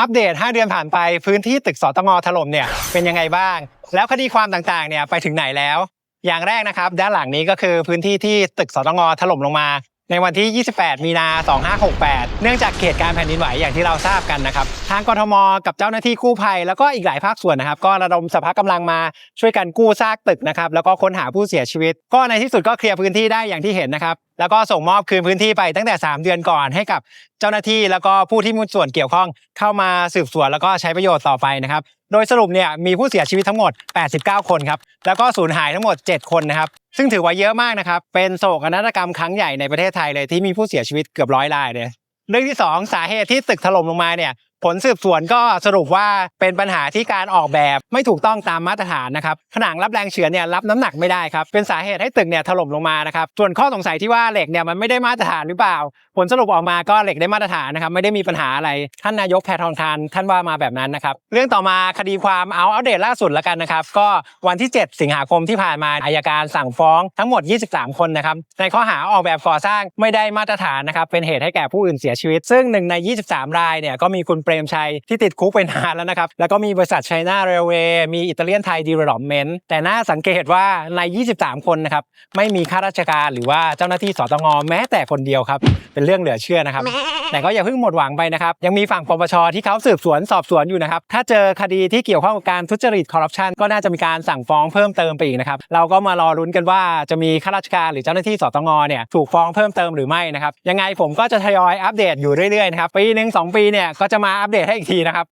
อัปเดต 5 เดือนผ่านไปพื้นที่ตึกสตงถล่มเนี่ยเป็นยังไงบ้าง แล้วคดีความต่างๆเนี่ยไปถึงไหนแล้ว อย่างแรกนะครับ ด้านหลังนี้ก็คือพื้นที่ที่ตึกสตงถล่มลงมา ในวันที่ 28 มีนา 2568 เนื่องจากเหตุการณ์แผ่นดินไหวอย่างที่เราทราบกันนะครับ ทางกทมกับเจ้าหน้าที่กู้ภัย แล้วก็อีกหลายภาคส่วนนะครับ ก็ระดมสภากำลังมาช่วยกันกู้ซากตึกนะครับแล้วก็ค้นหาผู้เสียชีวิต ก็ในที่สุดก็เคลียร์พื้นที่ได้อย่างที่เห็นนะครับ แล้วก็ส่งมอบคืนพื้นที่ไปตั้งแต่ 3 เดือนก่อนให้กับเจ้าหน้าที่แล้วก็ผู้ที่มีส่วนเกี่ยวข้องเข้ามาสืบสวนแล้วก็ใช้ประโยชน์ต่อไปนะครับ โดยสรุปเนี่ยมีผู้เสียชีวิตทั้งหมด 89 คนครับ แล้วก็สูญหายทั้งหมด 7 คนนะครับ ซึ่งถือว่าเยอะมากนะครับ เป็นโศกนาฏกรรมครั้งใหญ่ในประเทศไทยเลยที่มีผู้เสียชีวิตเกือบร้อยรายเลย เรื่องที่ 2 สาเหตุที่ตึกถล่มลงมาเนี่ย ผลสืบสวนก็สรุปว่าเป็นปัญหาที่การออกแบบไม่ถูกต้องตามมาตรฐานนะครับผนังรับแรงเฉือนเนี่ยรับน้ำหนักไม่ได้ครับเป็นสาเหตุให้ตึกเนี่ยถล่มลงมานะครับส่วนข้อสงสัยที่ว่าเหล็กเนี่ยมันไม่ได้มาตรฐานหรือเปล่า ผลสรุปออกมาก็เหล็กได้มาตรฐานนะครับไม่ได้มีปัญหาอะไรท่านนายกแพทองทานท่านว่ามาแบบนั้นนะครับเรื่องต่อมาคดีความเอาอัปเดตล่าสุดแล้วกันนะครับก็วันที่ 7 สิงหาคมที่ผ่านมาอายการสั่งฟ้องทั้งหมด 23 คนนะครับในข้อหาออกแบบก่อสร้างไม่ได้มาตรฐานนะครับเป็นเหตุให้แก่ผู้อื่นเสียชีวิต ซึ่งหนึ่งใน 23 รายเนี่ยก็มีคุณเปรมชัยที่ติดคุกไปนานแล้วนะครับ แล้วก็มีบริษัทไชน่าเรลเวย์มีอิตาเลียนไทยดีเวล็อปเมนต์แต่น่าสังเกตว่าใน 23 คนนะครับ ไม่มีข้าราชการหรือว่าเจ้าหน้าที่สตงแม้แต่คนเดียวครับ เป็นเรื่องเหลือเชื่อนะครับ แต่ก็อย่าเพิ่งหมดหวังไปนะครับ ยังมีฝั่งปปชที่เขาสืบสวนสอบสวนอยู่นะครับ ถ้าเจอคดีที่เกี่ยวข้องกับการทุจริตคอร์รัปชันก็น่าจะมีการสั่งฟ้องเพิ่มเติมไปอีกนะครับ เราก็มารอลุ้นกันว่าจะมีข้าราชการหรือเจ้าหน้าที่สตงเนี่ยถูกฟ้องเพิ่มเติมหรือไม่นะครับ ยังไงผมก็จะทยอยอัปเดตอยู่เรื่อยๆนะครับ ปีหนึ่งสองปีเนี่ยก็จะมาอัปเดตให้อีกทีนะครับ